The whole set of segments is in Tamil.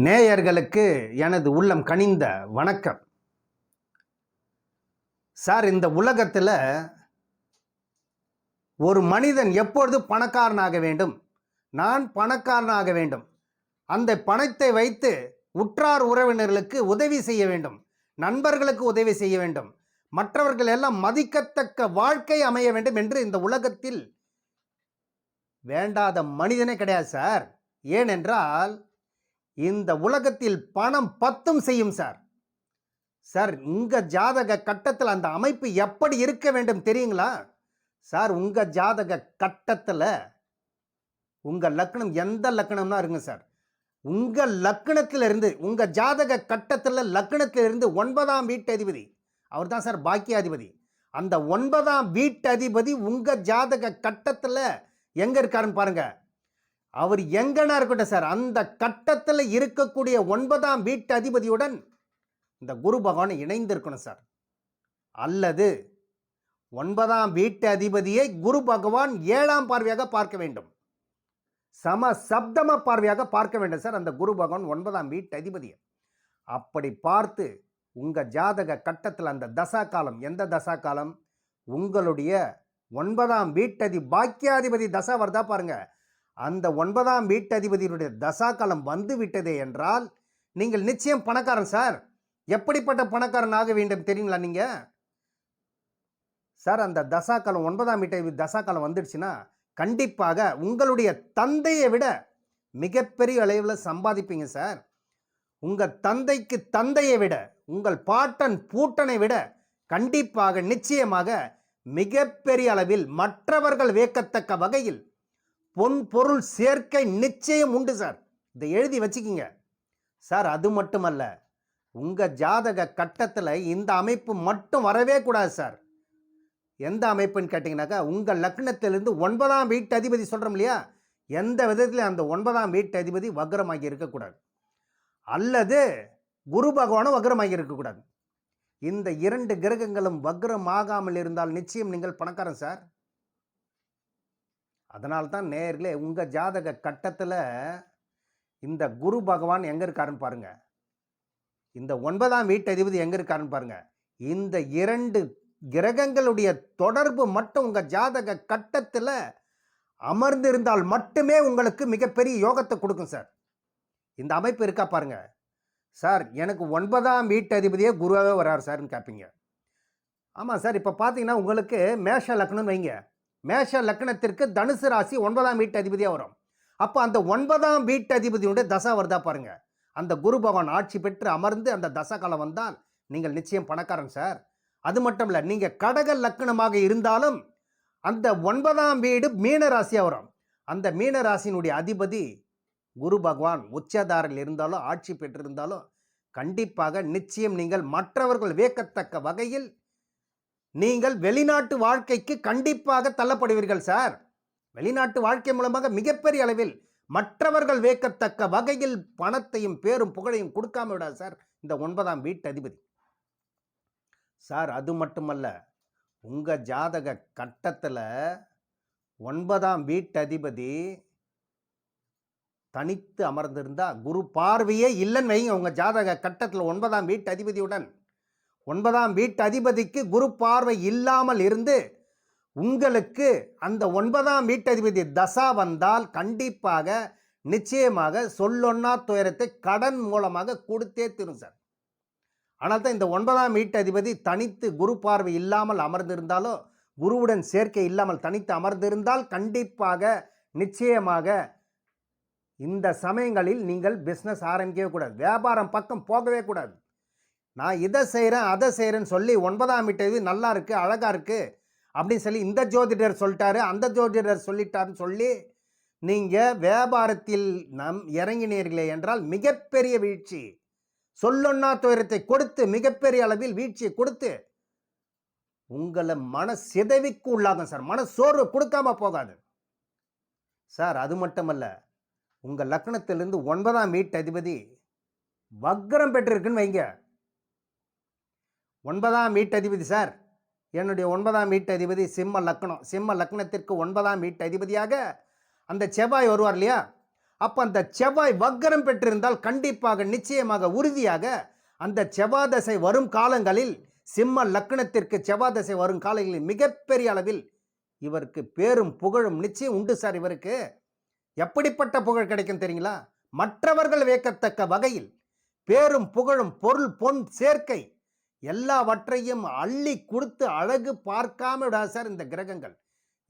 நேயர்களுக்கு எனது உள்ளம் கனிந்த வணக்கம். சார் இந்த உலகத்தில் ஒரு மனிதன் எப்பொழுது பணக்காரனாக வேண்டும்? நான் பணக்காரனாக வேண்டும். அந்த பணத்தை வைத்து உற்றார் உறவினர்களுக்கு உதவி செய்ய வேண்டும். நண்பர்களுக்கு உதவி செய்ய வேண்டும். மற்றவர்கள் எல்லாம் மதிக்கத்தக்க வாழ்க்கை அமைய வேண்டும் என்று இந்த உலகத்தில் வேண்டாத மனிதனே கிடையாது சார். ஏனென்றால் இந்த உலகத்தில் பணம் பத்தும் செய்யும் சார். சார் உங்கள் ஜாதக கட்டத்தில் அந்த அமைப்பு எப்படி இருக்க வேண்டும் தெரியுங்களா? சார் உங்கள் ஜாதக கட்டத்தில் உங்கள் லக்னம் எந்த லக்னம்னா இருங்க சார். உங்கள் லக்னத்துல இருந்து ஜாதக கட்டத்தில் லக்னத்துல இருந்து ஒன்பதாம் வீட்டு அதிபதி அவர் தான் சார் பாக்கியாதிபதி. அந்த ஒன்பதாம் வீட்டு அதிபதி ஜாதக கட்டத்தில் எங்கே இருக்காருன்னு பாருங்கள் அவர் எங்கன்னா இருக்கட்டும் சார் அந்த கட்டத்தில் இருக்கக்கூடிய ஒன்பதாம் வீட்டு அதிபதியுடன் இந்த குரு பகவானை இணைந்திருக்கணும் சார். அல்லது ஒன்பதாம் வீட்டு அதிபதியை குரு பகவான் ஏழாம் பார்வையாக பார்க்க வேண்டும். சம சப்தம பார்வையாக பார்க்க வேண்டும் சார் அந்த குரு பகவான் ஒன்பதாம் வீட்டு அதிபதியை அப்படி பார்த்து உங்கள் ஜாதக கட்டத்தில் அந்த தசா காலம் எந்த தசா காலம்? உங்களுடைய ஒன்பதாம் வீட்டதி பாக்கியாதிபதி தசா வருதா பாருங்கள் அந்த ஒன்பதாம் வீட்டதிபதியினுடைய தசா காலம் வந்து விட்டதே என்றால் நீங்கள் நிச்சயம் பணக்காரன் சார். எப்படிப்பட்ட பணக்காரன் ஆக வேண்டும் தெரியுங்களா நீங்கள் சார் அந்த தசா காலம் ஒன்பதாம் வீட்டை தசா காலம் வந்துடுச்சுன்னா கண்டிப்பாக உங்களுடைய தந்தையை விட மிகப்பெரிய அளவில் சம்பாதிப்பீங்க சார். உங்கள் தந்தைக்கு தந்தையை விட உங்கள் பாட்டன் பூட்டனை விட கண்டிப்பாக நிச்சயமாக மிகப்பெரிய அளவில் மற்றவர்கள் வேக்கத்தக்க வகையில் பொன் பொருள் சேர்க்கை நிச்சயம் உண்டு சார். இதை எழுதி வச்சுக்கிங்க. சார் அது மட்டுமல்ல உங்கள் ஜாதக கட்டத்தில் இந்த அமைப்பு மட்டும் வரவே கூடாது சார். எந்த அமைப்புன்னு கேட்டிங்கனாக்கா உங்கள் லக்னத்திலிருந்து ஒன்பதாம் வீட்டு அதிபதி சொல்கிறோம் இல்லையா? எந்த விதத்தில் அந்த ஒன்பதாம் வீட்டு அதிபதி வக்ரமாகி இருக்கக்கூடாது. அல்லது குரு பகவானும் வக்ரமாகி இருக்கக்கூடாது. இந்த இரண்டு கிரகங்களும் வக்ரமாகாமல் இருந்தால் நிச்சயம் நீங்கள் பணக்காரன் சார். அதனால்தான் நேர்களே உங்கள் ஜாதக கட்டத்தில் இந்த குரு பகவான் எங்கே இருக்காருன்னு பாருங்கள் இந்த ஒன்பதாம் வீட்டதிபதி எங்கே இருக்காருன்னு பாருங்கள் இந்த இரண்டு கிரகங்களுடைய தொடர்பு மட்டும் உங்கள் ஜாதக கட்டத்தில் அமர்ந்திருந்தால் மட்டுமே உங்களுக்கு மிகப்பெரிய யோகத்தை கொடுக்கும் சார். இந்த அமைப்பு இருக்கா பாருங்கள் சார் எனக்கு ஒன்பதாம் வீட்டு அதிபதியே குருவாகவே வரார் சார்னு கேட்பீங்க ஆமாம் சார் இப்போ பார்த்தீங்கன்னா உங்களுக்கு மேஷ லக்னம்னு வைங்க. மேஷ லக்னத்திற்கு தனுசு ராசி ஒன்பதாம் வீட்டு அதிபதியாக வரும். அப்போ அந்த ஒன்பதாம் வீட்டு அதிபதியுடைய தசா வருதா பாருங்க. அந்த குரு பகவான் ஆட்சி பெற்று அமர்ந்து அந்த தசா காலம் வந்தால் நீங்கள் நிச்சயம் பணக்காரன் சார். அது மட்டும் இல்லை நீங்கள் கடக லக்னமாக இருந்தாலும் அந்த ஒன்பதாம் வீடு மீன ராசியாக வரும். அந்த மீன ராசியினுடைய அதிபதி குரு பகவான் உச்சதாரில் இருந்தாலும் ஆட்சி பெற்றிருந்தாலும் கண்டிப்பாக நிச்சயம் நீங்கள் மற்றவர்கள் வியக்கத்தக்க வகையில் நீங்கள் வெளிநாட்டு வாழ்க்கைக்கு கண்டிப்பாக தள்ளப்படுவீர்கள் சார். வெளிநாட்டு வாழ்க்கை மூலமாக மிகப்பெரிய அளவில் மற்றவர்கள் வியக்கத்தக்க வகையில் பணத்தையும் பேரும் புகழையும் கொடுக்காம விடாது சார். இந்த ஒன்பதாம் வீட்டு அதிபதி. சார் அது மட்டுமல்ல உங்கள் ஜாதக கட்டத்தில் ஒன்பதாம் வீட்டு அதிபதி தனித்து அமர்ந்திருந்தா குரு பார்வையே இல்லைன்னு வைங்க. உங்கள் ஜாதக கட்டத்தில் ஒன்பதாம் வீட்டு அதிபதியுடன் ஒன்பதாம் வீட்டு அதிபதிக்கு குரு பார்வை இல்லாமல் இருந்து உங்களுக்கு அந்த ஒன்பதாம் வீட்டதிபதி தசா வந்தால் கண்டிப்பாக நிச்சயமாக சொல்லொன்னா துயரத்தை கடன் மூலமாக கொடுத்தே தரும் சார். ஆனால் தான் இந்த ஒன்பதாம் வீட்டதிபதி தனித்து குரு பார்வை இல்லாமல் அமர்ந்திருந்தாலோ குருவுடன் சேர்க்கை இல்லாமல் தனித்து அமர்ந்திருந்தால் கண்டிப்பாக நிச்சயமாக இந்த சமயங்களில் நீங்கள் பிஸ்னஸ் ஆரம்பிக்கவே கூடாது. வியாபாரம் பக்கம் போகவே கூடாது. நான் இதை செய்கிறேன் அதை செய்கிறேன்னு சொல்லி ஒன்பதாம் வீட்டு நல்லா இருக்குது அழகாக இருக்குது அப்படின்னு சொல்லி இந்த ஜோதிடர் சொல்லிட்டாரு. அந்த ஜோதிடர் சொல்லிட்டாருன்னு சொல்லி நீங்கள் வியாபாரத்தில் நம் இறங்கினீர்களே என்றால் மிகப்பெரிய வீழ்ச்சி. சொல்லொன்னா துயரத்தை கொடுத்து மிகப்பெரிய அளவில் வீழ்ச்சியை கொடுத்து உங்களை மன சிதைவிக்கு உள்ளாகும் சார். மன சோர்வு கொடுக்காம போகாது. சார் அது மட்டுமல்ல உங்கள் லக்னத்திலிருந்து ஒன்பதாம் வீட்டு அதிபதி வக்ரம் பெற்றிருக்குன்னு வைங்க. ஒன்பதாம் வீட்டு அதிபதி சார். என்னுடைய ஒன்பதாம் வீட்டு அதிபதி சிம்ம லக்னம். சிம்ம லக்னத்திற்கு ஒன்பதாம் வீட்டு அதிபதியாக அந்த செவ்வாய் வருவார் இல்லையா? அப்போ அந்த செவ்வாய் வக்கரம் பெற்றிருந்தால் கண்டிப்பாக நிச்சயமாக உறுதியாக அந்த செவ்வாதசை வரும் காலங்களில் சிம்ம லக்னத்திற்கு செவ்வாதசை வரும் காலங்களில் மிகப்பெரிய அளவில் இவருக்கு பேரும் புகழும் நிச்சயம் உண்டு சார் இவருக்கு. எப்படிப்பட்ட புகழ் கிடைக்கும் தெரியுங்களா? மற்றவர்கள் வியக்கத்தக்க வகையில் பேரும் புகழும் பொருள் பொன் சேர்க்கை எல்லாவற்றையும் அள்ளி கொடுத்து அழகு பார்க்காம விடாது சார் இந்த கிரகங்கள்.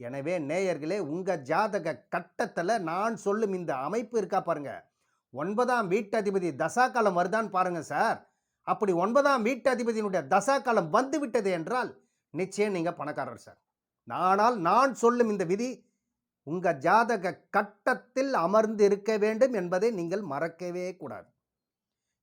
எனவே நேயர்களே உங்கள் ஜாதக கட்டத்தில் நான் சொல்லும் இந்த அமைப்பு இருக்கா பாருங்க. ஒன்பதாம் வீட்டதிபதி தசாகாலம் வருதான்னு பாருங்க சார். அப்படி ஒன்பதாம் வீட்டதிபதியினுடைய தசாகாலம் வந்து விட்டது என்றால் நிச்சயம் நீங்கள் பணக்காரர் சார். ஆனால் நான் சொல்லும் இந்த விதி உங்கள் ஜாதக கட்டத்தில் அமர்ந்து இருக்க வேண்டும் என்பதை நீங்கள் மறக்கவே கூடாது.